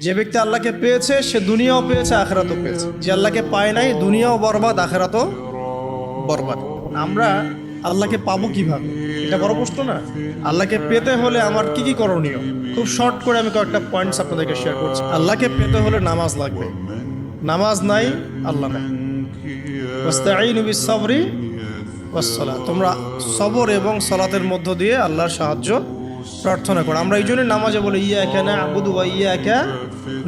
যে ব্যক্তি আল্লাহকে পেয়েছে, সে দুনিয়াও পেয়েছে, আখেরাতও পেয়েছে। যে আল্লাহকে পায় নাই, দুনিয়াও বরবাদ, আখেরাতও বরবাদ। আমরা আল্লাহকে পাবো কীভাবে? এটা বড় প্রশ্ন না? আল্লাহকে পেতে হলে আমার কি কি করণীয়? খুব শর্ট করে আমি কয়েকটা পয়েন্টস আপনাদেরকে শেয়ার করছি। আল্লাহকে পেতে হলে নামাজ লাগবে। নামাজ নাই, আল্লাহ নাই। তোমরা সবর এবং সলাতের মধ্য দিয়ে আল্লাহর সাহায্য প্রার্থনা করো। আমরা এই জন্য নামাজে বলি ইয়া কেনা আবুদু বা ইয়া কে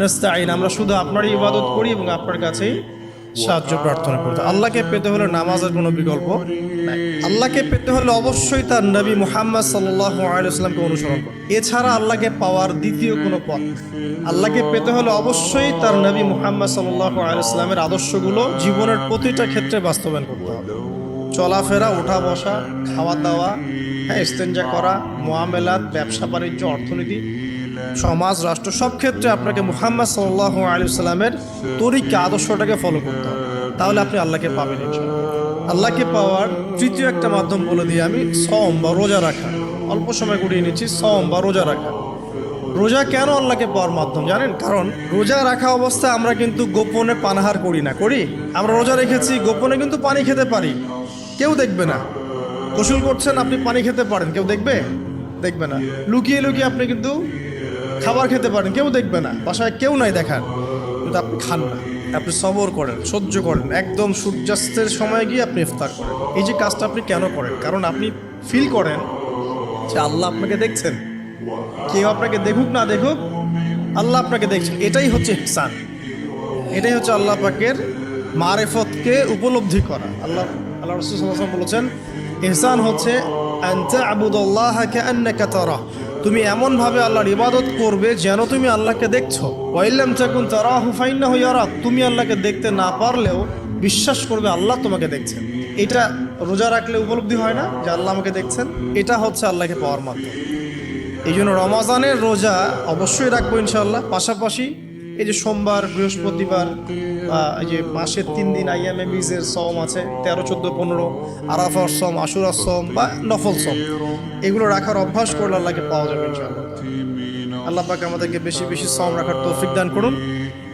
নাস্তাইন আমরা শুধু আপনারই ইবাদত করি এবং আপনার কাছেই সাহায্য প্রার্থনা করি তো আল্লাহকে পেতে হলে নামাজের কোনো বিকল্প আল্লাহকে পেতে হলে অবশ্যই তার নবী মুহাম্মদ সাল্লাহ আলাইসলামকে অনুসরণ করো। এছাড়া আল্লাহকে পাওয়ার দ্বিতীয় কোনো পথ। আল্লাহকে পেতে হলে অবশ্যই তার নবী মুহাম্মদ সাল্লাহ আলাইসলামের আদর্শগুলো জীবনের প্রতিটা ক্ষেত্রে বাস্তবায়ন করতে হবে। চলাফেরা ওঠা বসা খাওয়া দাওয়া হ্যাঁ ইস্তেঞ্জা করা, মোয়ামেলাত, ব্যবসা, বাণিজ্য, অর্থনীতি, সমাজ, রাষ্ট্র, সব ক্ষেত্রে আপনাকে মুহাম্মদ সাল্লাহ আলী সাল্লামের তরিকা, আদর্শটাকে ফলো করতে হবে। তাহলে আপনি আল্লাহকে পাবেন আল্লাহকে পাওয়ার তৃতীয় একটা মাধ্যম বলে দিই আমি সম বা রোজা রাখা। অল্প সময় গুড়িয়ে নিচ্ছি সম বা রোজা রাখা। রোজা কেন আল্লাহকে পাওয়ার মাধ্যম জানেন? কারণ রোজা রাখা অবস্থায় আমরা কিন্তু গোপনে পানাহার করি না, করি? আমরা রোজা রেখেছি, গোপনে কিন্তু পানি খেতে পারি। কেউ দেখবে না। গোসল করছেন, আপনি পানি খেতে পারেন। কেউ দেখবে? দেখবে না। লুকিয়ে লুকিয়ে আপনি কিন্তু খাবার খেতে পারেন। কেউ দেখবে না। বাসায় কেউ নাই দেখার। কিন্তু আপনি খান না। আপনি সবর করেন, সহ্য করেন। একদম সূর্যাস্তের সময় গিয়ে আপনি ইফতার করেন। এই যে কাজটা আপনি কেন করেন? কারণ আপনি ফিল করেন যে আল্লাহ আপনাকে দেখছেন। কেউ আপনাকে দেখুক, না দেখুক, আল্লাহ আপনাকে দেখছেন এটাই হচ্ছে ইহসান। এটাই হচ্ছে আল্লাহ পাকের মারেফতকে উপলব্ধি করা। আল্লাহ আল্লাহ রসুল সাল্লাল্লাহু আলাইহি ওয়াসাল্লাম বলেছেন, ইহসান হচ্ছে তুমি এমনভাবে আল্লাহর ইবাদত করবে যেন তুমি আল্লাহকে দেখছ। ওয়াইল্লাম তাকুন তারাহু ফাইন্নাহু ইয়ারাক। তুমি আল্লাহকে দেখতে না পারলেও বিশ্বাস করবে আল্লাহ তোমাকে দেখছেন। এটা রোজা রাখলে উপলব্ধি হয় না যে আল্লাহ আমাকে দেখছেন। এটা হচ্ছে আল্লাহকে পাওয়ার মাধ্যম। এই জন্য রমাজানের রোজা অবশ্যই রাখব ইনশাল্লাহ পাশাপাশি এই যে সোমবার, বৃহস্পতিবার, বা এই যে মাসের তিন দিন আইয়ামে বীজের সম আছে, তেরো, চোদ্দ, পনেরো, আরাফার সম আশুরার সম বা নফল সম এগুলো রাখার অভ্যাস করলে আল্লাহকে পাওয়া যাবে ইনশাল্লাহ আল্লাহ পাক আমাদেরকে বেশি বেশি সম রাখার তৌফিক দান করুন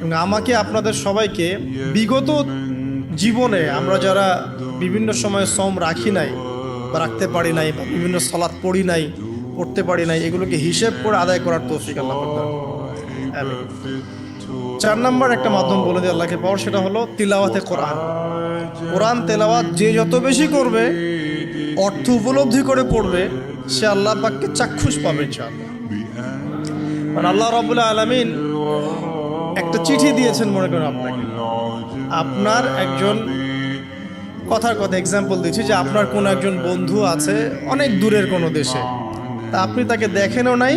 এবং আমাকে আপনাদের সবাইকে বিগত জীবনে আমরা যারা বিভিন্ন সময়ে সম রাখি নাই বা রাখতে পারি নাই বা বিভিন্ন সলাৎ পড়ি নাই পড়তে পারি নাই, এগুলোকে হিসেব করে আদায় করার তৌফিক আল্লাহ করুন। আমিন। চার নম্বর একটা মাধ্যম বলে দিয়ে আল্লাহকে পাওয়ার, সেটা হলো তিলাওয়াতে কোরআন। কোরআন, তেলাওয়াত যে যত বেশি করবে, অর্থ উপলব্ধি করে পড়বে, সে আল্লাহ পাককে চাক্ষুষ পাবে, ইনশাআল্লাহ। মানে আল্লাহ রবুল্লাহ আলমিন একটা চিঠি দিয়েছেন, মনে করেন আপনাকে। আপনার একজন, কথার কথা এক্সাম্পল দিচ্ছি যে আপনার কোনো একজন বন্ধু আছে অনেক দূরের কোনো দেশে। তা আপনি তাকে দেখেনও নাই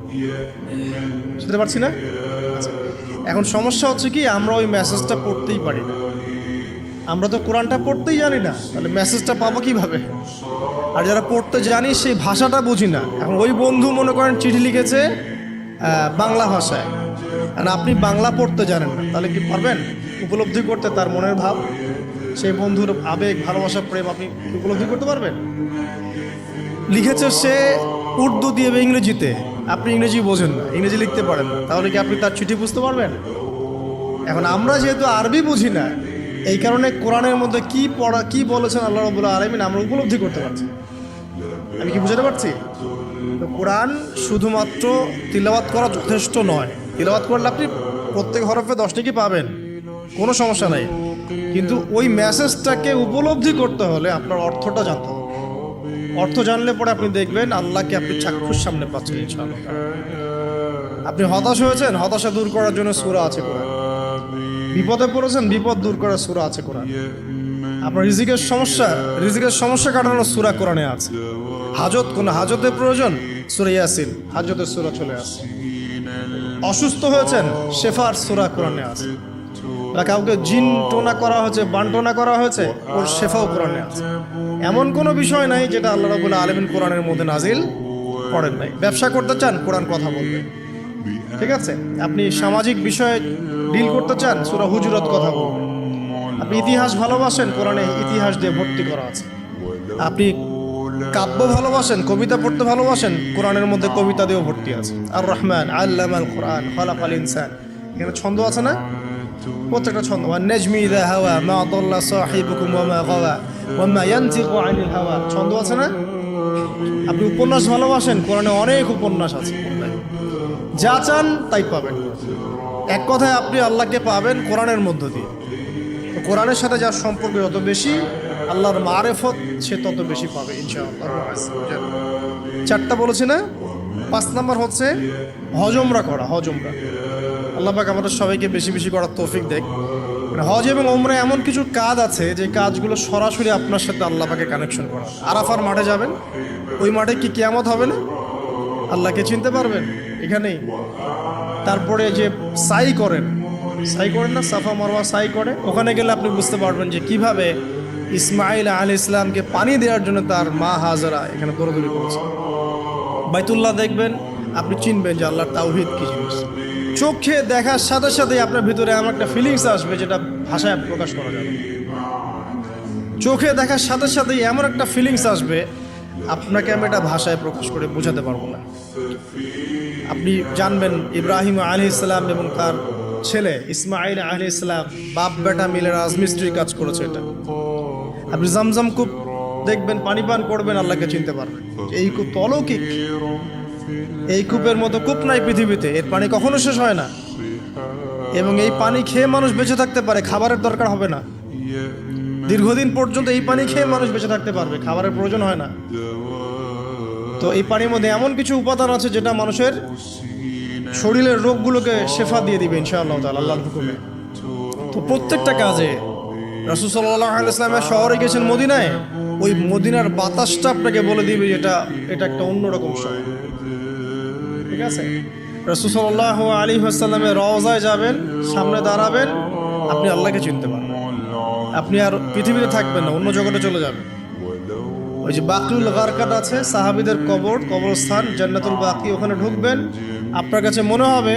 বুঝতে পারছি না? আচ্ছা। এখন সমস্যা হচ্ছে কি, আমরা ওই মেসেজটা পড়তেই পারি না। আমরা তো কোরআনটা পড়তেই জানি না। তাহলে মেসেজটা পাবো কীভাবে? আর যারা পড়তে জানি, সেই ভাষাটা বুঝি না। এখন ওই বন্ধু মনে করেন চিঠি লিখেছে বাংলা ভাষায়। আর আপনি বাংলা পড়তে জানেন না, তাহলে কি পারবেন? উপলব্ধি করতে তার মনের ভাব, সেই বন্ধুর আবেগ, ভালোবাসা, প্রেম আপনি উপলব্ধি করতে পারবেন? লিখেছে সে উর্দু দিয়ে ইংরেজিতে। আপনি ইংরেজি বোঝেন না, ইংরেজি লিখতে পারেন না। তাহলে কি আপনি তার চিঠি বুঝতে পারবেন? এখন আমরা যেহেতু আরবি বুঝি না, এই কারণে কোরআনের মধ্যে কি পড়া, কি বলেছেন আল্লাহ রবুল্লাহ আলমিন আমরা উপলব্ধি করতে পারছি আমি কি বুঝাতে পারছি? কোরআন শুধুমাত্র তিলাবাত করা যথেষ্ট নয়। তিলাবাত করলে আপনি প্রত্যেক হরফে দশটি কি পাবেন, কোনো সমস্যা নাই। কিন্তু ওই মেসেজটাকে উপলব্ধি করতে হলে আপনার অর্থটা জানতে হবে। অর্থ জানলে পরে আপনি দেখবেন আল্লাহকে আপনি চাক্ষুষ সামনে পাচ্ছেন আপনি হতাশ হয়েছেন? হতাশা দূর করার জন্য সুরা আছে কোরআন। বিপদে পড়েছেন? বিপদ দূর করার সুরা আছে কোরআন। আপনার রিজিকের সমস্যা রিজিকের সমস্যা কাটানোর সুরা কোরআনে আছে। হাজত কোন হাজতের প্রয়োজন? সুরা ইয়াসিন, হাজতের সুরা চলে আসছে। অসুস্থ হয়েছেন? শেফার সুরা কোরআনে আছে। বা কাউকে জিন টোনা করা হয়েছে বান্টনা করা হয়েছে, ওর শেফাও কোরআনে আছে। এমন কোনো বিষয় নাই যেটা আল্লাহ রাবুল আলমিন কোরআনের মধ্যে নাজিল করেন নাই। ব্যবসা করতে চান, কোরআন কথা বলবে। ঠিক আছে? আপনি সামাজিক বিষয়ে ডিল করতে চান, সুরা হুজুরত কথা বলবে আপনি ইতিহাস ভালোবাসেন, কোরআনে ইতিহাস দিয়ে ভর্তি করা আছে। আপনি কাব্য ভালোবাসেন, কবিতা পড়তে ভালোবাসেন, কোরআনের মধ্যে কবিতা দিয়েও ভর্তি আছে। আর রহমান আল্লাম আল কোরআন খলাক আল ইনসান। এখানে ছন্দ আছে না? প্রত্যেকটা ছন্দ ওয়া নেজমি ইদা হাওয়া মা আদাল্লা সাহিবুকুম ওয়া মা গাওয়া ওয়া মা ইয়ানতিকু আনিল ছন্দ আছে না আপনি উপন্যাস ভালোবাসেন? কোরআনে অনেক উপন্যাস আছে। যা চান তাই পাবেন। এক কথায় আপনি আল্লাহকে পাবেন কোরআনের মধ্য দিয়ে। কোরআনের সাথে যার সম্পর্ক যত বেশি, আল্লাহর মারেফত সে তত বেশি পাবে, ইনশাআল্লাহ। চারটা বলেছি না? পাঁচ নাম্বার হচ্ছে হজমরা করা, হজমরা। আল্লাহ পাক আমাদের সবাইকে বেশি বেশি করার তৌফিক দেখ। মানে হজ এবং ওমরা এমন কিছু কাজ আছে যে কাজগুলো সরাসরি আপনার সাথে আল্লাহ পাকে কানেকশন করা। আরাফার মাঠে যাবেন, ওই মাঠে কি কেয়ামত হবে না? আল্লাহকে চিনতে পারবেন? এখানেই। তারপরে যে সাই করেন সাই করেন না, সাফা মারওয়া সাই করে। ওখানে গেলে আপনি বুঝতে পারবেন যে কীভাবে ইসমাইল আলী ইসলামকে পানি দেওয়ার জন্য তার মা হাজারা এখানে দৌড়দৌড়ি করেছে। বাইতুল্লাহ দেখবেন, আপনি চিনবেন যে আল্লাহর তাওহিদ কি জিনিস। চোখে দেখার সাথে সাথে আপনার ভিতরে এমন একটা ফিলিংস আসবে যেটা ভাষায় প্রকাশ করা যাবে চোখে দেখার সাথে সাথেই এমন একটা ফিলিংস আসবে, আপনাকে আমি এটা ভাষায় প্রকাশ করে বোঝাতে পারব না। আপনি জানবেন ইব্রাহিম আলী ইসলাম এবং তার ছেলে ইসমাইল আলী ইসলাম বাপ বেটা মিলে রাজমিস্ত্রি কাজ করেছে এটা। আপনি জামজাম কূপ দেখবেন, পানি পান করবেন, আল্লাহকে চিনতে পারবেন। এই কূপ তো অলৌকিক। এই কূপের মতো কূপ নাই পৃথিবীতে, এর পানি কখনো শেষ হয় না। এবং এই পানি খেয়ে মানুষ বেঁচে থাকতে পারে, খাবারের দরকার হবে না। দীর্ঘদিন পর্যন্ত এই পানি খেয়ে মানুষ বেঁচে থাকতে পারবে, খাবারের প্রয়োজন হয় না। তো এই পানির মধ্যে এমন কিছু উপাদান আছে যেটা মানুষের শরীরের রোগগুলোকে শেফা দিয়ে দিবে, ইনশাআল্লাহ আল্লাহর হুকুমে। তো প্রত্যেকটা কাজে রাসূল ইসলামের শহরে গেছেন মদিনায়, ওই মদিনার বাতাসটা আপনাকে বলে দিবে এটা এটা একটা অন্যরকম শহর। ঠিক আছে? রাসূল সাল্লাল্লাহু আলাইহি ওয়াসাল্লামের রওজায় যাবেন, সামনে দাঁড়াবেন, আপনি আল্লাহকে চিনতে পারবেন। আপনি আর পৃথিবীতে থাকবেন না, অন্য জগতে চলে যাবেন। ওই যে বাকরুল গারকাত আছে, সাহাবিদের কবর, কবরস্থান, জান্নাতুল বাকি, ওখানে ঢুকবেন। আপনার কাছে মনে হবে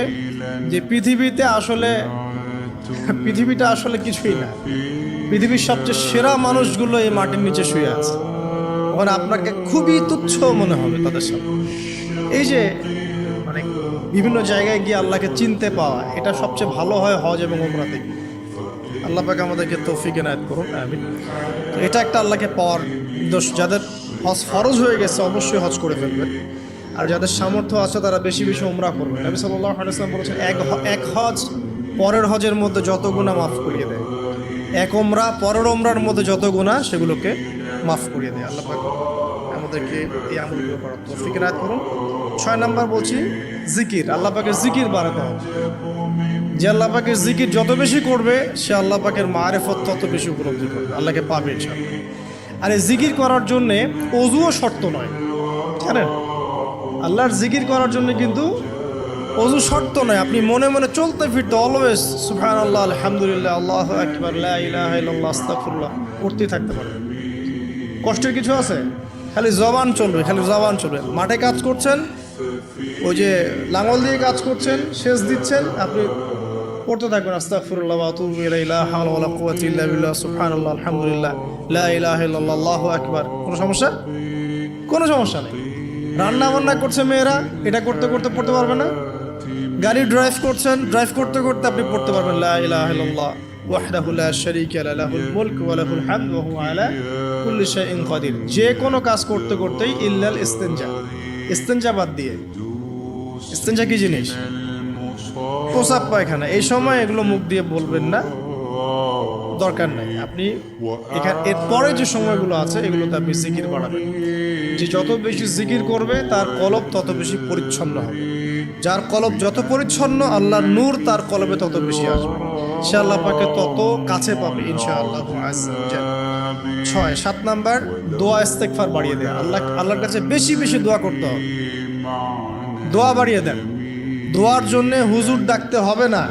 যে পৃথিবীতে আসলে, পৃথিবীটা আসলে কিছুই না। পৃথিবীর সবচেয়ে সেরা মানুষগুলো এই মাটির নিচে শুয়ে আছে। ওখানে আপনাকে খুবই তুচ্ছ মনে হবে তাদের সাথে এই যে বিভিন্ন জায়গায় গিয়ে আল্লাহকে চিনতে পাওয়া, এটা সবচেয়ে ভালো হয় হজ এবং ওমরাতে আল্লাহ পাকে আমাদেরকে তৌফিক এনায়ত করুন, আমিন। এটা একটা আল্লাহকে পাওয়ার দোষ যাদের হজ ফরজ হয়ে গেছে, অবশ্যই হজ করে ফেলবেন। আর যাদের সামর্থ্য আছে, তারা বেশি বেশি উমরা করবেন। নবী সাল্লাহ আলাইসলাম বলেছেন, এক এক হজ পরের হজের মধ্যে যত গুণা মাফ করিয়ে দেয়। এক ওমরা পরের ওমরার মধ্যে যত গুণা সেগুলোকে মাফ করিয়ে দেয়। আল্লাহ পাক আমাদেরকে এই আমলগুলো করার তৌফিক এনায়ত করুন। ছয় নাম্বার বলছি জিকির, আল্লাহ পাকের জিকির বাড়াতে যে আল্লাহ পাকের জিকির যত বেশি করবে, সে আল্লাহ পাকের মারেফত তত বেশি উপলব্ধি করবে, আল্লাহকে পাবে। আর এই জিকির করার জন্যে অজুও শর্ত নয়, জানেন? আল্লাহর জিকির করার জন্য কিন্তু অজু শর্ত নয়, আপনি মনে মনে চলতে ফিরতে অলওয়েজ সুফান আল্লাহ আলহামদুলিল্লাহ, আল্লাহ আকবার আস্তাগফিরুল্লাহ, করতেই থাকতে পারবেন কষ্টের কিছু আছে? খালি জবান চলবে, খালি জবান চলবে। মাঠে কাজ করছেন ওই যে লাঙল দিয়ে কাজ করছেন, সেচ দিচ্ছেন, আপনি পড়তে থাকবেন আস্তাগফিরুল্লাহ ওয়া আতুবু আকবার। কোনো সমস্যা? কোনো সমস্যা নেই। রান্না বান্না করছে মেয়েরা, এটা করতে করতে পড়তে পারবে না। গাড়ি ড্রাইভ করছেন ড্রাইভ করতে করতে আপনি পড়তে পারবেন, লা যে কোনো কাজ করতে করতেই ইল্লাল ইস্তিনজা। ইস্তিনজা বাদ দিয়ে। ইস্তিনজা কি জিনিস? প্রসাব পায়খানা। এই সময় এগুলো মুখ দিয়ে বলবেন না। দরকার নাই। আপনি এখানে এরপরে যে সময়গুলো আছে, এগুলোতে আপনি জিকির বাড়াবেন। যে যত বেশি জিকির করবে, তার কলব তত বেশি পরিচ্ছন্ন হবে। যার কলব যত পরিচ্ছন্ন, আল্লাহর নূর তার কলবে তত বেশি আসবে। সে আল্লাহ পাকে তত কাছে পাবে, ইনশাআল্লাহ। ছয়, সাত নাম্বার, দোয়া ইস্তেকফার বাড়িয়ে দেয় আল্লাহ, আল্লাহর কাছে বেশি বেশি দোয়া করতে হবে। দোয়া বাড়িয়ে দেন। দোয়ার জন্যে হুজুর ডাকতে হবে না।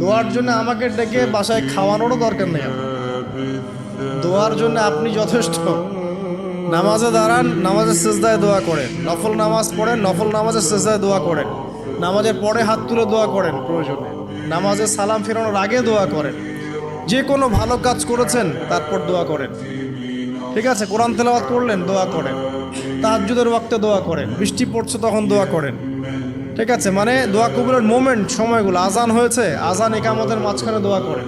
দোয়ার জন্য আমাকে ডেকে বাসায় খাওয়ানোরও দরকার নেই দোয়ার জন্য আপনি যথেষ্ট। নামাজে দাঁড়ান, নামাজের সেজদায় দোয়া করেন। নফল নামাজ পড়েন, নফল নামাজের সেজদায় দোয়া করেন। নামাজের পরে হাত তুলে দোয়া করেন, প্রয়োজনে। নামাজে সালাম ফেরানোর আগে দোয়া করেন। যে কোনো ভালো কাজ করেছেন, তারপর দোয়া করেন। ঠিক আছে? কোরআন তেলাওয়াত করলেন, দোয়া করেন। তাহাজ্জুদের ওয়াক্তে দোয়া করেন। বৃষ্টি পড়ছে তখন দোয়া করেন। ঠিক আছে? মানে দোয়া কবুলের মোমেন্ট সময়গুলো। আজান হয়েছে, আজান একামতের মাঝখানে দোয়া করেন।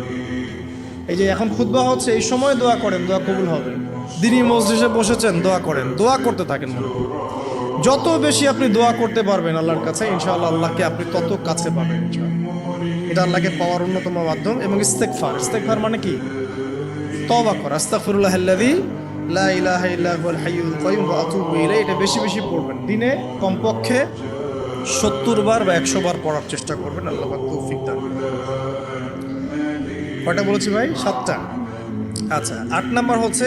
এই যে এখন খুতবা হচ্ছে, এই সময় দোয়া করেন, দোয়া কবুল হবে। দিনই মসজিদে বসেছেন, দোয়া করেন। দোয়া করতে থাকেন। যত বেশি আপনি দোয়া করতে পারবেন আল্লাহর কাছে, ইনশাআল্লাহ আল্লাহকে আপনি তত কাছে পাবেন। এটা আল্লাহকে পাওয়ার অন্যতম মাধ্যম এবং ইস্তেকফার ইস্তেকফার মানে কি? তবা করা। আস্তাগফিরুল্লাহ আল্লাযী লা ইলাহা ইল্লা হুয়াল হাইয়ুল কাইয়ুম ওয়া আতুবু ইলাইহি। এটা বেশি বেশি পড়বেন। দিনে কমপক্ষে সত্তর বার বা একশো বার পড়ার চেষ্টা করবেন। আল্লাহ তৌফিক দান। কয়টা বলেছি ভাই? সাতটা। আচ্ছা আট নাম্বার হচ্ছে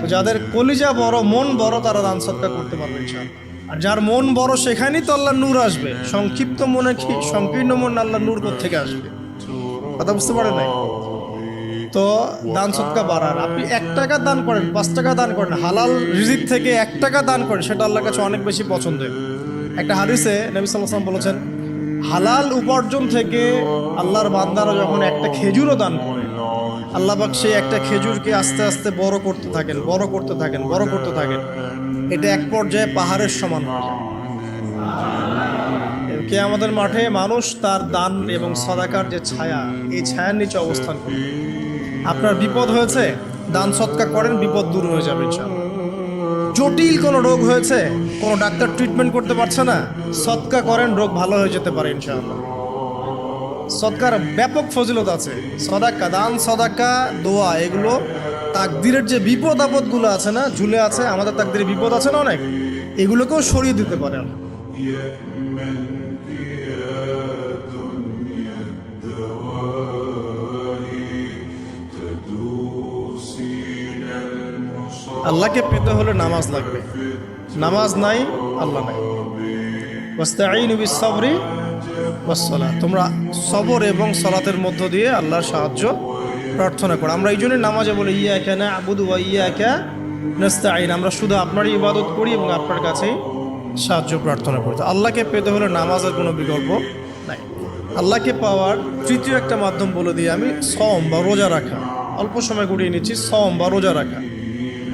তো যাদের কলিজা বড়, মন বড়, তারা দান সৎকার করতে পারবে। আর যার মন বড়, সেখানেই তো আল্লাহ নূর আসবে। সংক্ষিপ্ত মনে কি, সংকীর্ণ মন আল্লাহ নূর থেকে আসবে? কথা বুঝতে পারে নাই? তো দান সৎকা বাড়ান। আপনি এক টাকা দান করেন, পাঁচ টাকা দান করেন, হালাল রিজিক থেকে এক টাকা দান করেন, সেটা আল্লাহর কাছে অনেক বেশি পছন্দের। একটা হাদিসে নবী ওয়াসাল্লাম বলেছেন, হালাল উপার্জন থেকে আল্লাহর বান্দারা যখন একটা খেজুরও দান করে আল্লাহ পাক সেই একটা খেজুরকে আস্তে আস্তে বড় করতে থাকেন, বড় করতে থাকেন, বড় করতে থাকেন। এটা এক পর্যায়ে পাহাড়ের সমান কে আমাদের মাঠে মানুষ তার দান এবং সদাকার যে ছায়া, এই ছায়ার নিচে অবস্থান করে। আপনার বিপদ হয়েছে, দান সৎকার করেন, বিপদ দূর হয়ে যাবে। জটিল কোনো রোগ হয়েছে, কোনো ডাক্তার ট্রিটমেন্ট করতে পারছে না, সৎকা করেন, রোগ ভালো হয়ে যেতে পারে ইনশাআল্লাহ। সৎকার ব্যাপক ফজিলত আছে। সদাক্কা, দান, সদাক্কা, দোয়া, এগুলো তাকদিরের যে বিপদ আপদগুলো আছে না, ঝুলে আছে, আমাদের তাকদিরে বিপদ আছে না অনেক, এগুলোকেও সরিয়ে দিতে পারে আল্লাহকে পেতে হলে নামাজ লাগবে। নামাজ নাই, আল্লাহ নাই। ওয়াস্তাঈনু বিস-সাবরি তোমরা সবর এবং সলাতের মধ্য দিয়ে আল্লাহর সাহায্য প্রার্থনা করো। আমরা এই জন্যই নামাজে বলি, ইয়াকা না'বুদু ওয়া ইয়াকা নাস্তাঈন। আমরা শুধু আপনারই ইবাদত করি এবং আপনার কাছেই সাহায্য প্রার্থনা করি। আল্লাহকে পেতে হলে নামাজের কোনো বিকল্প নাই। আল্লাহকে পাওয়ার তৃতীয় একটা মাধ্যম বলে দিয়ে আমি সম বা রোজা রাখা। অল্প সময় গুটিয়ে নিচ্ছি সম বা রোজা রাখা।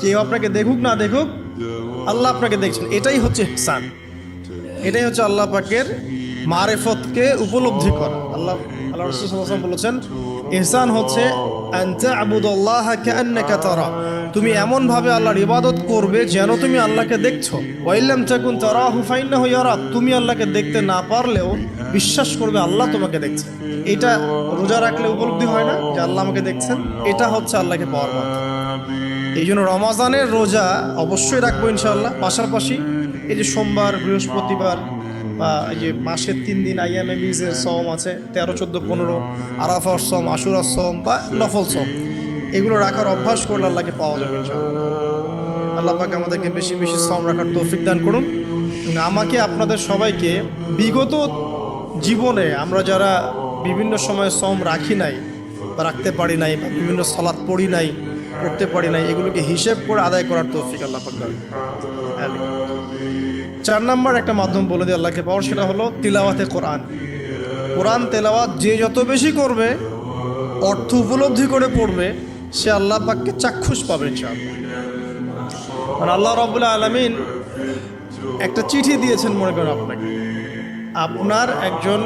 কেউ আপনাকে দেখুক না দেখুক, আল্লাহ আপনাকে দেখছেন। এটাই হচ্ছে ইহসান। এটাই হচ্ছে আল্লাহ পাকের মারেফতকে উপলব্ধি করা। আল্লাহ আল্লাহ রসুল সাল্লাল্লাহু বলেছেন, ইহসান হচ্ছে তারা। তুমি এমন ভাবে আল্লাহর ইবাদত করবে যেন তুমি আল্লাহকে দেখছ। ওয়াইল্লাম তাকুন তারাহু ফাইন্নাহু ইয়ারাক। তুমি আল্লাহকে দেখতে না পারলেও বিশ্বাস করবে আল্লাহ তোমাকে দেখছে। এটা রোজা রাখলে উপলব্ধি হয় না যে আল্লাহ আমাকে দেখছেন। এটা হচ্ছে আল্লাহকে পাওয়ার মাধ্যম এই জন্য রমাজানের রোজা অবশ্যই রাখব ইনশাল্লাহ পাশাপাশি এই যে সোমবার, বৃহস্পতিবার বা এই যে মাসের তিন দিন আইএমএ মিজের সম আছে, তেরো, চোদ্দ, পনেরো, আরাফার সম আশুরার সম বা নফল সম এগুলো রাখার অভ্যাস করলে আল্লাহকে পাওয়া যাবে আল্লাহ পাক আমাদেরকে বেশি বেশি শ্রম রাখার তৌফিক দান করুন। আমাকে আপনাদের সবাইকে বিগত জীবনে আমরা যারা বিভিন্ন সময়ে শ্রম রাখি নাই বা রাখতে পারি নাই বা বিভিন্ন সলাৎ পড়ি নাই পড়তে পারি নাই, এগুলোকে হিসেব করে আদায় করার তৌফিক আল্লাহ পাক দান করুন। চার নাম্বার একটা মাধ্যম বলে দিই আল্লাহকে পাওয়ার, সেটা হলো তিলাওয়াতে কোরআন। কোরআন তেলাওয়াত যে যত বেশি করবে, অর্থ উপলব্ধি করে পড়বে, সে আল্লাহ পাককে চাক্ষুষ পাবে, ইনশাআল্লাহ। মানে আল্লাহ রবুল্লাহ আলমিন একটা চিঠি দিয়েছেন, মনে করেন আপনাকে। আপনার একজন,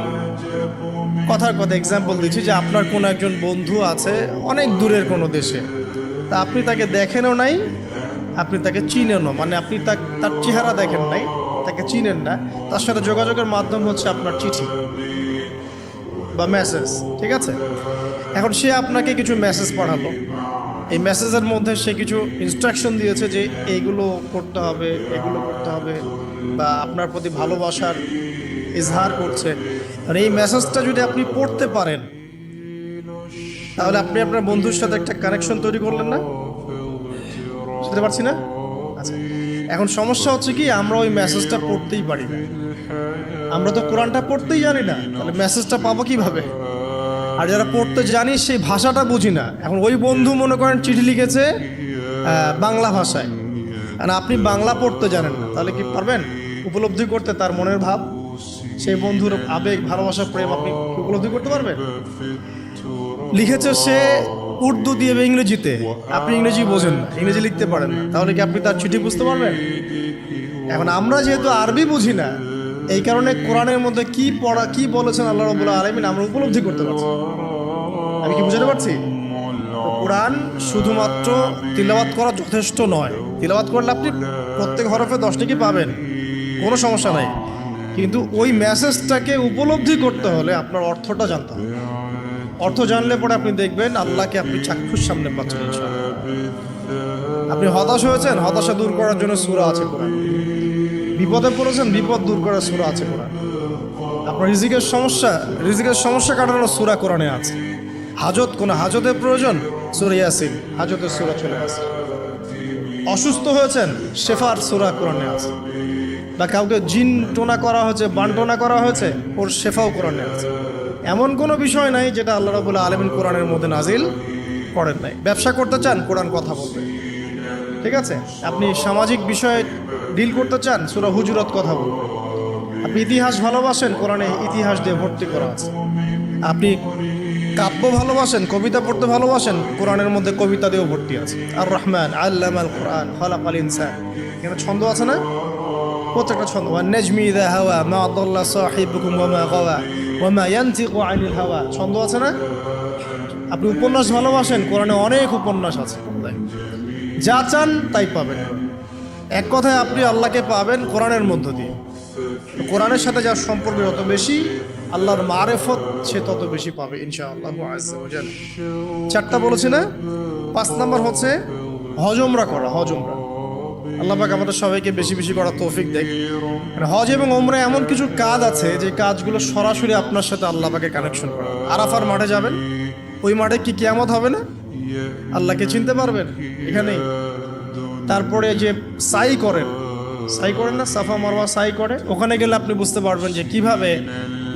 কথার কথা এক্সাম্পল দিচ্ছি যে আপনার কোনো একজন বন্ধু আছে অনেক দূরের কোনো দেশে। তা আপনি তাকে দেখেনও নাই, আপনি তাকে চিনেনও। মানে আপনি তার চেহারা দেখেন নাই, তাকে চিনেন না। তার সাথে যোগাযোগের মাধ্যম হচ্ছে আপনার চিঠি বা মেসেজ ঠিক আছে? এখন সে আপনাকে কিছু মেসেজ পাঠালো। এই মেসেজের মধ্যে সে কিছু ইনস্ট্রাকশন দিয়েছে যে এইগুলো করতে হবে, এগুলো করতে হবে বা আপনার প্রতি ভালোবাসার ইজহার করছে। আর এই মেসেজটা যদি আপনি পড়তে পারেন তাহলে আপনি আপনার বন্ধুর সাথে একটা কানেকশন তৈরি করলেন না? বুঝতে পারছি না? আচ্ছা এখন সমস্যা হচ্ছে কি, আমরা ওই মেসেজটা পড়তেই পারি না। আমরা তো কোরআনটা পড়তেই জানি না, তাহলে মেসেজটা পাবো কীভাবে? আর যারা পড়তে জানি, সেই ভাষাটা বুঝি না। এখন ওই বন্ধু মনে করেন চিঠি লিখেছে বাংলা ভাষায়। আর আপনি বাংলা পড়তে জানেন না, তাহলে কি পারবেন? উপলব্ধি করতে তার মনের ভাব, সেই বন্ধুর আবেগ ভালোবাসা প্রেম আপনি উপলব্ধি করতে পারবেন? লিখেছে সে উর্দু দিয়ে বা ইংরেজিতে। আপনি ইংরেজি বোঝেন না ইংরেজি লিখতে পারেন। না তাহলে কি আপনি তার চিঠি বুঝতে পারবেন? এখন আমরা যেহেতু আরবি বুঝি না, এই কারণে কোরআনের মধ্যে কি পড়া, কি বলেছেন আল্লাহ রবুল্লাহ আলমিন আমরা উপলব্ধি করতে পারছি আমি কি বুঝতে পারছি? কোরআন শুধুমাত্র তিলাবাত করা যথেষ্ট নয়। তিলাবাত করলে আপনি প্রত্যেক হরফে দশটি কি পাবেন? কোনো সমস্যা নাই। কিন্তু ওই মেসেজটাকে উপলব্ধি করতে হলে আপনার অর্থটা জানতে হবে। অর্থ জানলে পরে আপনি দেখবেন আল্লাহকে আপনি চাক্ষুষ সামনে পাচ্ছেন আপনি হতাশ হয়েছেন? হতাশা দূর করার জন্য সুরা আছে কোরআন। বিপদে পড়েছেন? বিপদ দূর করার সুরা আছে কোরআন। আপনার রিজিকের সমস্যা রিজিকের সমস্যা কাটানোর সুরা কোরআনে আছে। হাজত, কোনো হাজতের প্রয়োজন? সুরা ইয়াসিন। হাজতের সুরা চলে আসে অসুস্থ হয়েছেন? শেফার সুরা কোরআনে আছে। বা কাউকে জিন টোনা করা হয়েছে বান্টনা করা হয়েছে, ওর শেফাও কোরআনে আছে। এমন কোনো বিষয় নাই যেটা আল্লাহ রাবুল্লাহ আলমিন কোরআনের মধ্যে নাজিল করেন নাই। ব্যবসা করতে চান, কোরআন কথা বলবে ঠিক আছে? আপনি সামাজিক বিষয়ে ডিল করতে চান, সুরা হুজুরত কথা বলবে আপনি ইতিহাস ভালোবাসেন, কোরআনে ইতিহাস দিয়ে ভর্তি করা আছে। আপনি কাব্য ভালোবাসেন, কবিতা পড়তে ভালোবাসেন, কোরআনের মধ্যে কবিতা দিয়েও ভর্তি আছে। আর রহমান আল্লাম আল কোরআন খালাক আল ইনসান। এখানে ছন্দ আছে না? প্রত্যেকটা ছন্দ। নেজমি দা হাওয়া, মা আদাল্লাহ সাহিবুকুম ওয়া মা গাওয়া। ছন্দ আছে না? আপনি উপন্যাস ভালোবাসেন, কোরআনে অনেক উপন্যাস আছে। যা চান তাই পাবেন। এক কথায় আপনি আল্লাহকে পাবেন কোরআনের মধ্য দিয়ে। কোরআনের সাথে যার সম্পর্ক যত বেশি, আল্লাহর মারেফত সে তত বেশি পাবে, ইনশাআল্লাহ। চারটা বলেছি না? পাঁচ নাম্বার হচ্ছে হজমরা করা, হজমরা। আল্লাহ পাক আমাদের সবাইকে বেশি বেশি করার তৌফিক দেয়। মানে হজ এবং ওমরা এমন কিছু কাজ আছে যে কাজগুলো সরাসরি আপনার সাথে আল্লাহ পাকে কানেকশন করা। আরাফার মাঠে যাবেন, ওই মাঠে কি কিয়ামত হবে না? আল্লাহকে চিনতে পারবেন? এখানেই। তারপরে যে সাই করেন সাই করেন না, সাফা মারওয়া সাই করে। ওখানে গেলে আপনি বুঝতে পারবেন যে কীভাবে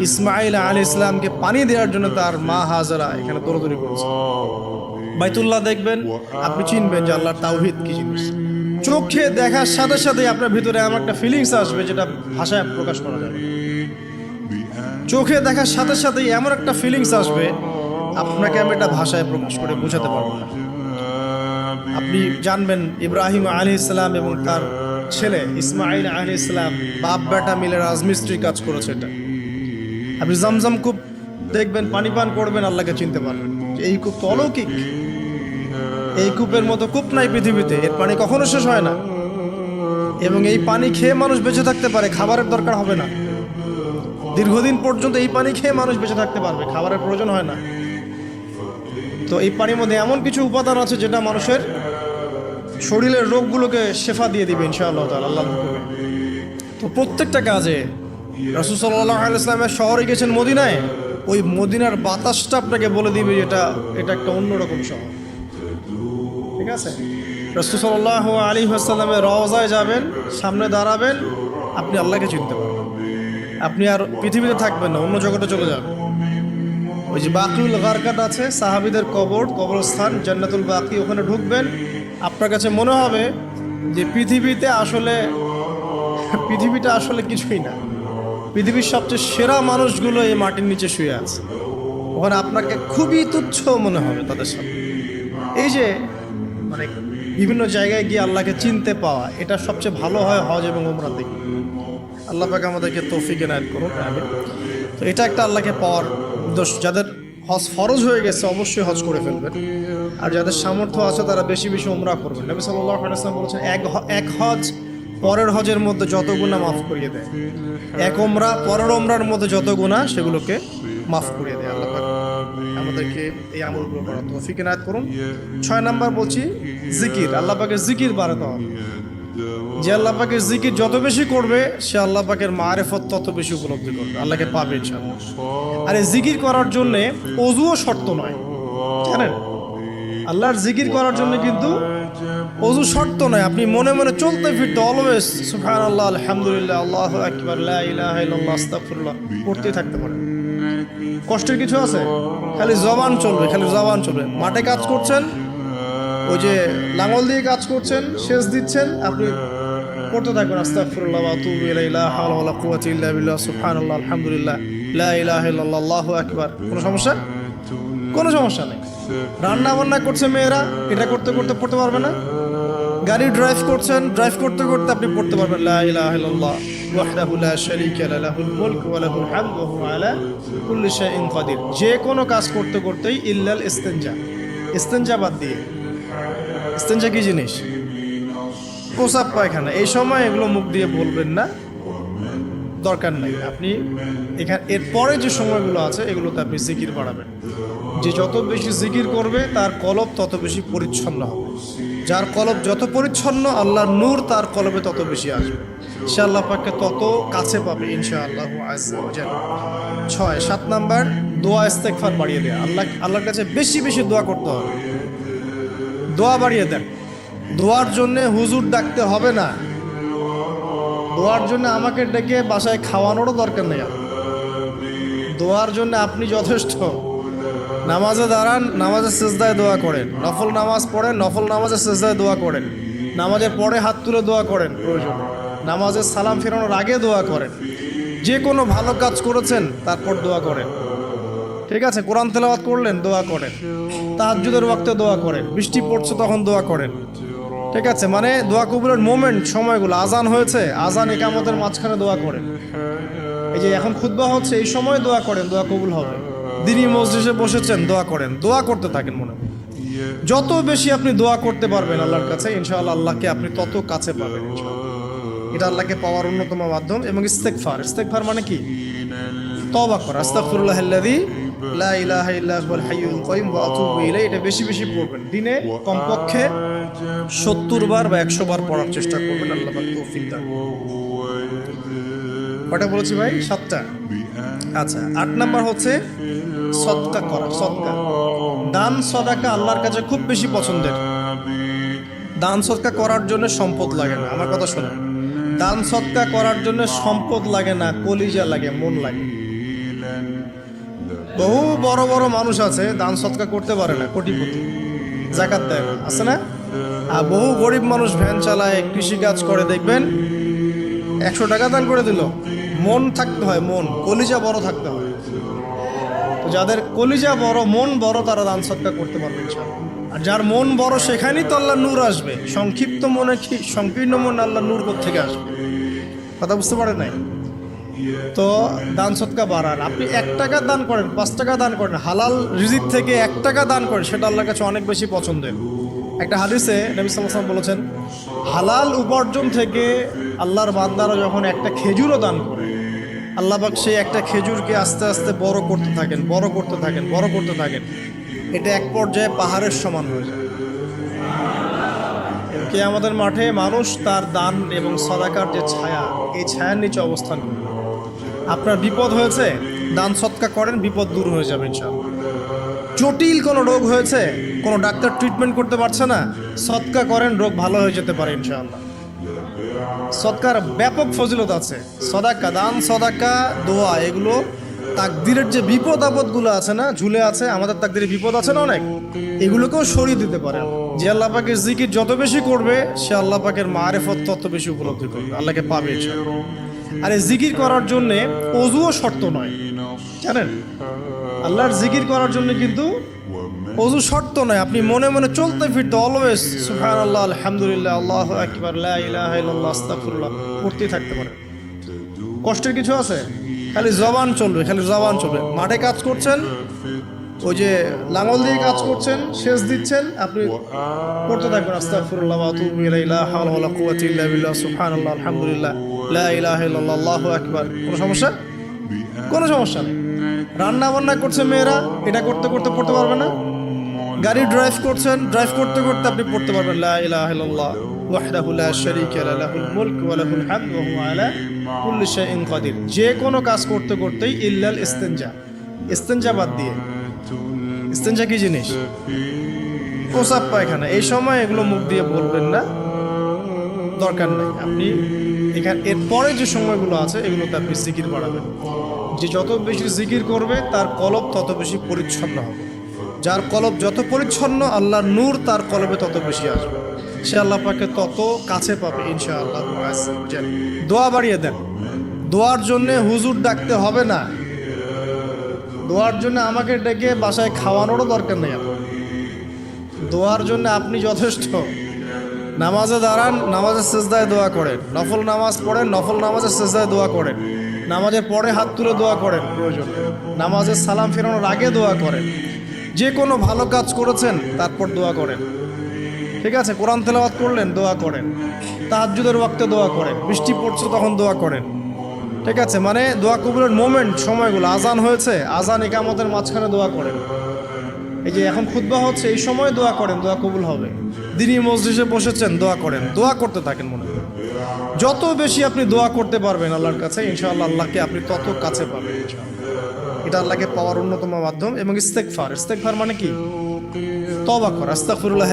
ইসমাইল আল ইসলামকে পানি দেওয়ার জন্য তার মা হাজারা এখানে দৌড়দৌড়ি করেছে। বাইতুল্লাহ দেখবেন, আপনি চিনবেন যে আল্লাহর তাওহিদ কি জিনিস। চোখে দেখার সাথে সাথে আপনার ভিতরে এমন একটা ফিলিংস আসবে যেটা ভাষায় প্রকাশ করা যাবে। চোখে দেখার সাথে সাথে এমন একটা ফিলিংস আসবে, আপনাকে আমি এটা ভাষায় প্রকাশ করে বোঝাতে পারব না। আপনি জানবেন ইব্রাহিম আলী ইসলাম এবং তার ছেলে ইসমাইল আলী ইসলাম বাপ বেটা মিলে রাজমিস্ত্রি কাজ করেছে এটা। আপনি জমজম কূপ দেখবেন, পানি পান করবেন, আল্লাহকে চিনতে পারবেন। এই তো অলৌকিক এই কূপের মতো কূপ নাই পৃথিবীতে, এর পানি কখনো শেষ হয় না। এবং এই পানি খেয়ে মানুষ বেঁচে থাকতে পারে, খাবারের দরকার হবে না। দীর্ঘদিন পর্যন্ত এই পানি খেয়ে মানুষ বেঁচে থাকতে পারবে, খাবারের প্রয়োজন হয় না। তো এই পানির মধ্যে এমন কিছু উপাদান আছে যেটা মানুষের শরীরের রোগগুলোকে শেফা দিয়ে দিবে, ইনশাআল্লাহ তাআলা, আল্লাহর হুকুমে। তো প্রত্যেকটা কাজে রাসূল আলাইহি ইসলামের শহরে গেছেন মদিনায়, ওই মদিনার বাতাসটা আপনাকে বলে দিবে এটা এটা একটা অন্যরকম শহর। ঠিক আছে? রাসূল সাল্লাল্লাহু আলাইহি ওয়াসাল্লামের রওজায় যাবেন, সামনে দাঁড়াবেন, আপনি আল্লাহকে চিনতে পারবেন। আপনি আর পৃথিবীতে থাকবেন না, অন্য জগতে চলে যাবেন। ওই যে বাকিউল গারকাট আছে, সাহাবিদের কবর, কবরস্থান, জান্নাতুল বাকি, ওখানে ঢুকবেন। আপনার কাছে মনে হবে যে পৃথিবীতে আসলে, পৃথিবীটা আসলে কিছুই না। পৃথিবীর সবচেয়ে সেরা মানুষগুলো এই মাটির নিচে শুয়ে আছে। ওখানে আপনাকে খুবই তুচ্ছ মনে হবে তাদের সাথে এই যে মানে বিভিন্ন জায়গায় গিয়ে আল্লাহকে চিনতে পাওয়া, এটা সবচেয়ে ভালো হয় হজ এবং উমরা থেকে আল্লাহ পাকে আমাদেরকে তৌফিক এনায়ত করুন আমিন। তো এটা একটা আল্লাহকে পাওয়ার দোষ যাদের হজ ফরজ হয়ে গেছে, অবশ্যই হজ করে ফেলবেন। আর যাদের সামর্থ্য আছে, তারা বেশি বেশি উমরা করবেন। নবী সাল্লাল্লাহু আলাইহি ওয়াসাল্লাম বলেছেন, এক এক হজ পরের হজের মধ্যে যত গুণা মাফ করিয়ে দেয়। এক ওমরা পরের ওমরার মধ্যে যত গুণা সেগুলোকে মাফ করিয়ে দেয় আল্লাহ আমাদেরকে এই আমলগুলো করার তৌফিক এনায়ত করুন। ছয় নাম্বার বলছি জিকির। আল্লাহ পাকের জিকির বাড়াতে হবে যে আল্লাহ পাকের জিকির যত বেশি করবে সে আল্লাহ পাকের মারেফত তত বেশি উপলব্ধি করবে। আল্লাহকে পাবে ইনশাআল্লাহ। আর এই জিকির করার জন্যে অজুও শর্ত নয়। জানেন? আল্লাহর জিকির করার জন্য কিন্তু অজু শর্ত নয়। আপনি মনে মনে চলতে ফিরতে অলওয়েজ সুফান আল্লাহ আলহামদুলিল্লাহ আল্লাহ আকবার আস্তাগফিরুল্লাহ পড়তেই থাকতে পারেন। কষ্টের কিছু আছে? খালি জবান চলবে, খালি জবান চলবে। মাঠে কাজ করছেন, ওই যে লাঙল দিয়ে কাজ করছেন, সেচ দিচ্ছেন, আপনি পড়তে থাকবেন আস্তাগফিরুল্লাহ লা আলহামদুলিল্লাহ, লা আল্লাহু আকবার। কোনো সমস্যা? কোনো সমস্যা নেই। রান্না বান্না করছে মেয়েরা, এটা করতে করতে পড়তে পারবে না। গাড়ি ড্রাইভ করছেন ড্রাইভ করতে করতে আপনি পড়তে পারবেন, লা ওয়াহদাহু লা যে কোনো কাজ করতে করতেই ইল্লাল ইস্তেনজা। ইস্তেনজা বাদ দিয়ে। ইস্তেনজা কি জিনিস? প্রসাব পায়খানা। এই সময় এগুলো মুখ দিয়ে বলবেন না। দরকার নেই। আপনি এখানে এরপরে যে সময়গুলো আছে, এগুলোতে আপনি জিকির বাড়াবেন। যে যত বেশি জিকির করবে, তার কলব তত বেশি পরিচ্ছন্ন হবে। যার কলব যত পরিচ্ছন্ন, আল্লাহর নূর তার কলবে তত বেশি আসবে। সে আল্লাহ পাককে তত কাছে পাবে ইনশাআল্লাহ ছয়, সাত নাম্বার, দোয়া ইস্তেকফার বাড়িয়ে দেয় আল্লাহ, আল্লাহর কাছে বেশি বেশি দোয়া করতে হবে। দোয়া বাড়িয়ে দেন। দোয়ার জন্যে হুজুর ডাকতে হবে না। দোয়ার জন্য আমাকে ডেকে বাসায় খাওয়ানোরও দরকার নেই। দোয়ার জন্য আপনি যথেষ্ট। নামাজে দাঁড়ান, নামাজের সেজদায় দোয়া করেন। নফল নামাজ পড়েন, নফল নামাজের সেজদায় দোয়া করেন। নামাজের পরে হাত তুলে দোয়া করেন। প্রয়োজন। নামাজের সালাম ফেরানোর আগে দোয়া করেন। যে কোনো ভালো কাজ করেছেন, তারপর দোয়া করেন। ঠিক আছে, কোরআন তেলাওয়াত করলেন, দোয়া করেন। তাহাজ্জুদের ওয়াক্তে দোয়া করেন, বৃষ্টি পড়ছে তখন দোয়া করেন। ঠিক আছে মানে দোয়া কবুলের মোমেন্ট সময়গুলো, আজান হয়েছে, আজান একামতের মাঝখানে দোয়া করেন। এই যে এখন খুতবা হচ্ছে, এই সময় দোয়া করেন, দোয়া কবুল হবে। দিনই মসজিদে বসেছেন, দোয়া করেন। দোয়া করতে থাকেন মনে মনে। যত বেশি আপনি দোয়া করতে পারবেন আল্লাহর কাছে, ইনশাআল্লাহ আল্লাহকে আপনি তত কাছে পাবেন, ইনশাআল্লাহ। এটা আল্লাহকে পাওয়ার অন্যতম মাধ্যম এবং ইস্তেকফার ইস্তেকফার মানে কি? তওবা করা। লা ইলাহা ওয়া আতুবু ইলাইহি। এটা বেশি বেশি পড়বেন। দিনে কমপক্ষে 70 বার বা 100 বার পড়ার চেষ্টা করবেন আল্লাহ তৌফিক দান। কটা বলেছি ভাই? সাতটা। আচ্ছা আট নাম্বার হচ্ছে সদকা করা, সদকা। দান সদাকা আল্লাহর কাছে খুব বেশি পছন্দের। দান সৎকা করার জন্য সম্পদ লাগে না। আমার কথা শোনো দান সদকা করার জন্য সম্পদ লাগে না, কলিজা লাগে, মন লাগে। বহু বড় বড় মানুষ আছে, দান সৎকা করতে পারে না, কোটিপতি। জাকাত দেয় না, আছে না? আর বহু গরিব মানুষ ভ্যান চালায় কৃষি কাজ করে, দেখবেন? একশো টাকা দান করে দিল। মন থাকতে হয়, মন, কলিজা বড় থাকতে হয়। যাদের কলিজা বড়, মন বড়, তারা দান সৎকা করতে পারবে, ইনশাআল্লাহ। যার মন বড় সেখানেই তো আল্লাহ নূর আসবে। সংক্ষিপ্ত মনে কি, সংকীর্ণ মন আল্লাহ নূর থেকে আসবে? কথা বুঝতে পারে নাই? তো দান সৎকা বাড়ান। আপনি এক টাকা দান করেন, পাঁচ টাকা দান করেন, হালাল রিজিক থেকে এক টাকা দান করেন, সেটা আল্লাহর কাছে অনেক বেশি পছন্দের। একটা হাদিসে নবী সাল্লাম বলেছেন, হালাল উপার্জন থেকে আল্লাহর বান্দারা যখন একটা খেজুরও দান করে, আল্লাহ পাক সেই একটা খেজুরকে আস্তে আস্তে বড় করতে থাকেন, বড় করতে থাকেন, বড় করতে থাকেন। এটা এক পর্যায়ে পাহাড়ের সমান হয়ে যায়। কে আমাদের মাঠে মানুষ তার দান এবং সদাকার যে ছায়া, এই ছায়ার নিচে অবস্থান করবে। আপনার বিপদ হয়েছে, দান সৎকা করেন, বিপদ দূর হয়ে যাবে ইনশাআল্লাহ। জটিল কোনো রোগ হয়েছে, কোনো ডাক্তার ট্রিটমেন্ট করতে পারছে না, সৎকা করেন, রোগ ভালো হয়ে যেতে পারে ইনশাআল্লাহ। সৎকার ব্যাপক ফজিলত আছে। সদাকা দান, সদাকা দোয়া, এগুলো তাকদিরের যে বিপদ আপদগুলো আছে না, ঝুলে আছে, আমাদের তাকদিরে বিপদ আছে না অনেক? এগুলোকেও সরিয়ে দিতে পারে। যে আল্লাহ পাকের জিকির যত বেশি করবে, সে আল্লাহ পাকের মারেফত তত বেশি উপলব্ধি করবে। আল্লাহকে পাবে। আর এই জিকির করার জন্য অজুও শর্ত নয়। জানেন? আল্লাহর জিকির করার জন্য কিন্তু অজু শর্ত নয়। আপনি মনে মনে চলতে ফিরতে অলওয়েজ সুবহান আল্লাহ আলহামদুলিল্লাহ আল্লাহ ইলাহা ইল্লাল্লাহ, আস্তাগফিরুল্লাহ, পড়তেই থাকতে পারে কষ্টের কিছু আছে? খালি জবান চলবে, খালি জবান চলবে। মাঠে কাজ করছেন, ওই যে লাঙল দিয়ে কাজ করছেন, সেচ দিচ্ছেন, আপনি পড়তে থাকবেন। আস্তাগফিরুল্লাহ ওয়া আতুবু ইলাইহি, লা হাওলা ওয়ালা কুওয়াতা ইল্লা বিল্লাহ, সুবহানাল্লাহ, আলহামদুলিল্লাহ, লা ইলাহা ইল্লাল্লাহ আল্লাহু আকবার। কোনো সমস্যা? কোনো সমস্যা রান্না বান্না করছে মেয়েরা, এটা করতে করতে পড়তে পারবে না। গাড়ি ড্রাইভ করছেন ড্রাইভ করতে করতে আপনি পড়তে পারবেন। লা ইলাহা ইল্লাল্লাহ, ওয়াহদাহু লা শারীকা লা লাহুল মুলক ওয়া লাহুল হামদ ওয়া হুয়া আলা যে কোনো কাজ করতে করতেই ইল্লাল ইস্তেনজা। ইস্তেনজা বাদ দিয়ে। ইস্তেনজা কি জিনিস? প্রসাব পায়খানা। এই সময় এগুলো মুখ দিয়ে বলবেন না। দরকার নেই। আপনি এখানে এরপরে যে সময়গুলো আছে, এগুলোতে আপনি জিকির বাড়াবেন। যে যত বেশি জিকির করবে, তার কলব তত বেশি পরিচ্ছন্ন হবে। যার কলব যত পরিচ্ছন্ন, আল্লাহর নূর তার কলবে তত বেশি আসবে। সে আল্লাহ পাকে তত কাছে পাবে, ইনশাআল্লাহ দোয়া বাড়িয়ে দেন। দোয়ার জন্য হুজুর ডাকতে হবে না। দোয়ার জন্য আমাকে ডেকে বাসায় খাওয়ানোরও দরকার নেই দোয়ার জন্য আপনি যথেষ্ট। নামাজে দাঁড়ান, নামাজের সেজদায় দোয়া করেন। নফল নামাজ পড়েন, নফল নামাজের সেজদায় দোয়া করেন। নামাজের পরে হাত তুলে দোয়া করেন, প্রয়োজন। নামাজের সালাম ফেরানোর আগে দোয়া করেন। যে কোনো ভালো কাজ করেছেন, তারপর দোয়া করেন। ঠিক আছে, কোরআন তেলাওয়াত করলেন, দোয়া করেন। তাহাজ্জুদের ওয়াক্তে দোয়া করেন। বৃষ্টি পড়ছে তখন দোয়া করেন। ঠিক আছে মানে দোয়া কবুলের মোমেন্ট সময়গুলো, আজান হয়েছে, আজান একামতের মাঝখানে দোয়া করেন। এই যে এখন খুতবা হচ্ছে, এই সময় দোয়া করেন, দোয়া কবুল হবে। দিনই মসজিদে বসেছেন, দোয়া করেন। দোয়া করতে থাকেন মনে করেন যত বেশি আপনি দোয়া করতে পারবেন আল্লাহর কাছে, ইনশাআল্লাহ আল্লাহকে আপনি তত কাছে পাবেন। এটা আল্লাহকে পাওয়ার অন্যতম মাধ্যম এবং ইস্তেকফার ইস্তেকফার মানে কি? তবা কর। আস্তাগফিরুল্লাহ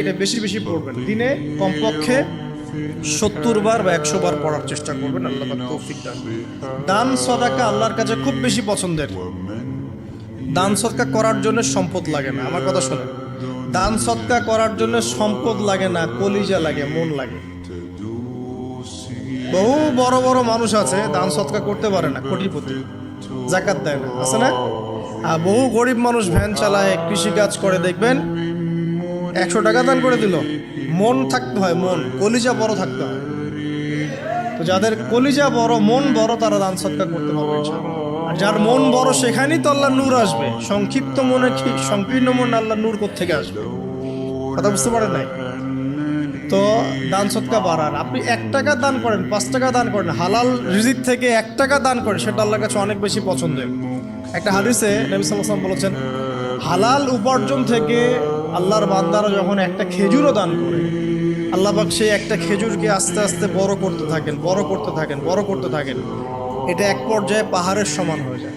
এটা বেশি বেশি পড়বেন। দিনে কমপক্ষে সত্তর বার বা একশো বার পড়ার চেষ্টা করবেন, আল্লাহ দান দান সদাকা আল্লাহর কাছে খুব বেশি পছন্দের। দান সৎকা করার জন্য সম্পদ লাগে না, আমার কথা শোনেন। দান সৎকা করার জন্য সম্পদ লাগে না, কলিজা লাগে, মন লাগে। বহু বড় বড় মানুষ আছে, দান সৎকা করতে পারে না, কোটিপতি। জাকাত দেয় না, আছে না? বহু গরিব মানুষ ভ্যান চালায়, কৃষিকাজ করে, দেখবেন? একশো টাকা দান করে দিল। মন থাকতে হয়, মন। কলিজা বড় থাকতে হয়। তো যাদের কলিজা বড়, মন বড়, তারা দান সৎকা করতে পারবে আর যার মন বড়, সেখানেই তো আল্লাহ নূর আসবে। সংক্ষিপ্ত মনে সংকীর্ণ মন আল্লাহ নূর থেকে আসবে? কথা বুঝতে পারেন নাই? তো দান সৎকা বাড়ান। আপনি এক টাকা দান করেন, পাঁচ টাকা দান করেন, হালাল রিজিক থেকে এক টাকা দান করেন, সেটা আল্লাহর কাছে অনেক বেশি পছন্দের। একটা হাদিসে নবী বলেছেন, হালাল উপার্জন থেকে আল্লাহর বান্দারা যখন একটা খেজুরও দান করে, আল্লাহ পাক সেই একটা খেজুরকে আস্তে আস্তে বড় করতে থাকেন, বড় করতে থাকেন, বড় করতে থাকেন। এটা এক পর্যায়ে পাহাড়ের সমান হয়ে যায়।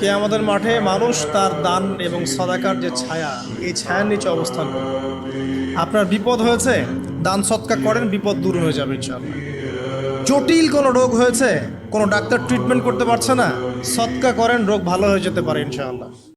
কে আমাদের মাঠে মানুষ তার দান এবং সদাকার যে ছায়া, এই ছায়ার নিচে অবস্থান করে। আপনার বিপদ হয়েছে, দান সৎকার করেন, বিপদ দূর হয়ে যাবে ইনশাআল্লাহ। জটিল কোনো রোগ হয়েছে কোনো ডাক্তার ট্রিটমেন্ট করতে পারছে না। সৎকা করেন রোগ ভালো হয়ে যেতে পারে ইনশাআল্লাহ।